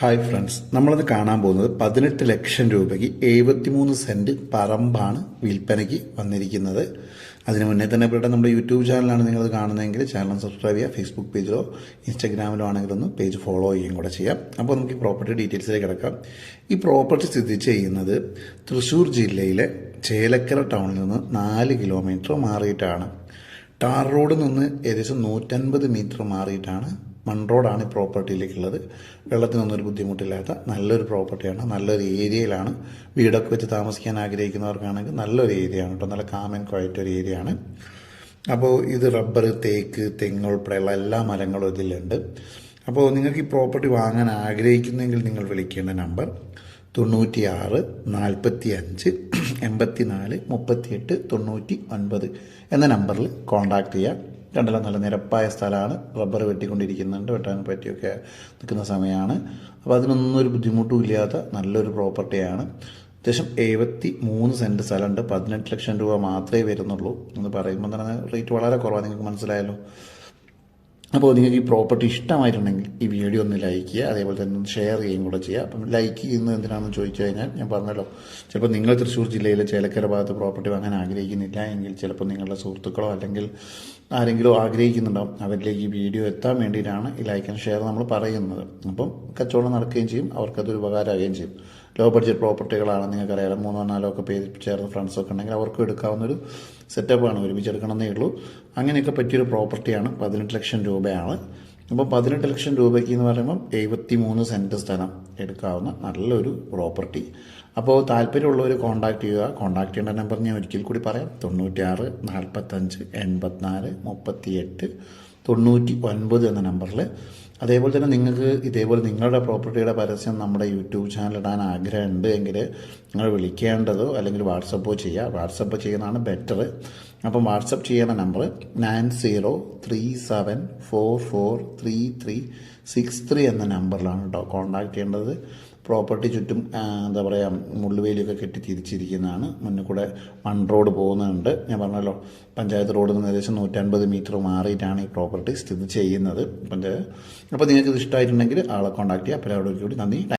Hi friends നമ്മളത് കാണാൻ പോകുന്നത് പതിനെട്ട് ലക്ഷം രൂപയ്ക്ക് എഴുപത്തിമൂന്ന് സെന്റ് പറമ്പാണ് വിൽപ്പനയ്ക്ക് വന്നിരിക്കുന്നത്. അതിന് മുന്നേ തന്നെ ഇവിടെ നമ്മുടെ യൂട്യൂബ് ചാനലാണ് നിങ്ങളത് കാണുന്നതെങ്കിൽ ചാനൽ സബ്സ്ക്രൈബ് ചെയ്യുക. ഫേസ്ബുക്ക് പേജിലോ ഇൻസ്റ്റാഗ്രാമിലോ ആണെങ്കിലൊന്ന് പേജ് ഫോളോ ചെയ്യുകയും കൂടെ ചെയ്യാം. അപ്പോൾ നമുക്ക് ഈ പ്രോപ്പർട്ടി ഡീറ്റെയിൽസിലേക്ക് കിടക്കാം. ഈ പ്രോപ്പർട്ടി സ്ഥിതി ചെയ്യുന്നത് തൃശ്ശൂർ ജില്ലയിലെ ചേലക്കര ടൗണിൽ നിന്ന് നാല് കിലോമീറ്റർ മാറിയിട്ടാണ്. ടാർ റോഡിൽ നിന്ന് ഏകദേശം നൂറ്റൻപത് മീറ്റർ മാറിയിട്ടാണ് മൺ റോഡാണ് ഈ പ്രോപ്പർട്ടിയിലേക്കുള്ളത്. വെള്ളത്തിനൊന്നും ഒരു ബുദ്ധിമുട്ടില്ലാത്ത നല്ലൊരു പ്രോപ്പർട്ടിയാണ്. നല്ലൊരു ഏരിയയിലാണ്. വീടൊക്കെ വെച്ച് താമസിക്കാൻ ആഗ്രഹിക്കുന്നവർക്കാണെങ്കിൽ നല്ലൊരു ഏരിയയാണ് കേട്ടോ. നല്ല കാമൻ ക്വയറ്റ് ഒരു ഏരിയയാണ്. അപ്പോൾ ഇത് റബ്ബർ തേക്ക് തെങ്ങ് ഉൾപ്പെടെയുള്ള എല്ലാ മരങ്ങളും ഇതിലുണ്ട്. അപ്പോൾ നിങ്ങൾക്ക് ഈ പ്രോപ്പർട്ടി വാങ്ങാൻ ആഗ്രഹിക്കുന്നെങ്കിൽ നിങ്ങൾ വിളിക്കേണ്ട നമ്പർ തൊണ്ണൂറ്റി ആറ് നാൽപ്പത്തി അഞ്ച് എൺപത്തി നാല് മുപ്പത്തിയെട്ട് തൊണ്ണൂറ്റി ഒൻപത് എന്ന നമ്പറിൽ കോൺടാക്ട് ചെയ്യുക. കണ്ടല്ലോ നല്ല നിരപ്പായ സ്ഥലമാണ്. റബ്ബർ വെട്ടിക്കൊണ്ടിരിക്കുന്നുണ്ട്. വെട്ടാൻ പറ്റിയൊക്കെ നിൽക്കുന്ന സമയമാണ്. അപ്പോൾ അതിനൊന്നും ഒരു ബുദ്ധിമുട്ടും ഇല്ലാത്ത നല്ലൊരു പ്രോപ്പർട്ടിയാണ് അത്യാവശ്യം എഴുപത്തി മൂന്ന് സെന്റ് സ്ഥലമുണ്ട്. പതിനെട്ട് ലക്ഷം രൂപ മാത്രമേ വരുന്നുള്ളൂ എന്ന് പറയുമ്പോൾ തന്നെ റേറ്റ് വളരെ കുറവാണ്. നിങ്ങൾക്ക് മനസ്സിലായല്ലോ? അപ്പോൾ നിങ്ങൾക്ക് ഈ പ്രോപ്പർട്ടി ഇഷ്ടമായിട്ടുണ്ടെങ്കിൽ ഈ വീഡിയോ ഒന്ന് ലൈക്ക് ചെയ്യുക അതേപോലെ തന്നെ ഒന്ന് ഷെയർ ചെയ്യുകയും കൂടെ ചെയ്യുക. അപ്പം ലൈക്ക് ചെയ്യുന്നത് എന്തിനാണെന്ന് ചോദിച്ചു കഴിഞ്ഞാൽ ഞാൻ പറഞ്ഞല്ലോ ചിലപ്പോൾ നിങ്ങൾ തൃശ്ശൂർ ജില്ലയിലെ ചേലക്കര ഭാഗത്ത് പ്രോപ്പർട്ടി വാങ്ങാൻ ആഗ്രഹിക്കുന്നില്ല എങ്കിൽ ചിലപ്പോൾ നിങ്ങളുടെ സുഹൃത്തുക്കളോ അല്ലെങ്കിൽ ആരെങ്കിലും ആഗ്രഹിക്കുന്നുണ്ടാവും അവരിലേക്ക് ഈ വീഡിയോ എത്താൻ വേണ്ടിയിട്ടാണ് ഈ ലൈക്ക് ആൻഡ് ഷെയർ നമ്മൾ പറയുന്നത്. അപ്പം കച്ചവടം നടക്കുകയും ചെയ്യും അവർക്കതൊരു ഉപകാരമാകുകയും ചെയ്യും. ലോ ബഡ്ജറ്റ് പ്രോപ്പർട്ടികളാണ് നിങ്ങൾക്കറിയാം മൂന്നോ നാലോ ഒക്കെ പേര് ചേർന്ന് ഫ്രണ്ട്സൊക്കെ ഉണ്ടെങ്കിൽ അവർക്കും എടുക്കാവുന്ന ഒരു സെറ്റപ്പാണ് ഒരുമിച്ച് എടുക്കണമെന്നേ ഉള്ളൂ. അങ്ങനെയൊക്കെ പറ്റിയൊരു പ്രോപ്പർട്ടിയാണ് പതിനെട്ട് ലക്ഷം രൂപയാണ്. അപ്പോൾ പതിനെട്ട് ലക്ഷം രൂപയ്ക്ക് എന്ന് പറയുമ്പം എഴുപത്തി മൂന്ന് സെന്റ് സ്ഥലം എടുക്കാവുന്ന നല്ലൊരു പ്രോപ്പർട്ടി അപ്പോൾ താല്പര്യമുള്ളവർ കോൺടാക്ട് ചെയ്യുക. കോൺടാക്ട് ചെയ്യേണ്ട നമ്പർ ഞാൻ ഒരിക്കൽ കൂടി പറയാം. തൊണ്ണൂറ്റിയാറ് നാൽപ്പത്തഞ്ച് എൺപത്തിനാല് മുപ്പത്തിയെട്ട് തൊണ്ണൂറ്റി ഒൻപത് എന്ന നമ്പറിൽ അതേപോലെ തന്നെ നിങ്ങൾക്ക് ഇതേപോലെ നിങ്ങളുടെ പ്രോപ്പർട്ടിയുടെ പരസ്യം നമ്മുടെ യൂട്യൂബ് ചാനൽ ഇടാൻ ആഗ്രഹമുണ്ട് എങ്കിൽ നിങ്ങൾ വിളിക്കേണ്ടതോ അല്ലെങ്കിൽ വാട്സപ്പോ ചെയ്യുക. വാട്സപ്പ് ചെയ്യുന്നതാണ് ബെറ്റർ അപ്പം വാട്സപ്പ് ചെയ്യുന്ന number nine zero three seven four four three three six three എന്ന നമ്പറിലാണ് കേട്ടോ കോൺടാക്ട് ചെയ്യേണ്ടത്. പ്രോപ്പർട്ടി ചുറ്റും എന്താ പറയുക മുള്ളുവേലിയൊക്കെ കെട്ടി തിരിച്ചിരിക്കുന്നതാണ്. മുന്നിൽ കൂടെ വൺ റോഡ് പോകുന്നുണ്ട്. ഞാൻ പറഞ്ഞല്ലോ പഞ്ചായത്ത് റോഡിൽ നിന്ന് ഏകദേശം നൂറ്റൻപത് മീറ്റർ മാറിയിട്ടാണ് ഈ പ്രോപ്പർട്ടി സ്ഥിതി ചെയ്യുന്നത്. പഞ്ചായത്ത് അപ്പോൾ നിങ്ങൾക്ക് ഇത് ഇഷ്ടമായിട്ടുണ്ടെങ്കിൽ ആളെ കോൺടാക്ട് ചെയ്യുക. അപ്പോൾ അവിടെ കൂടി നന്ദി.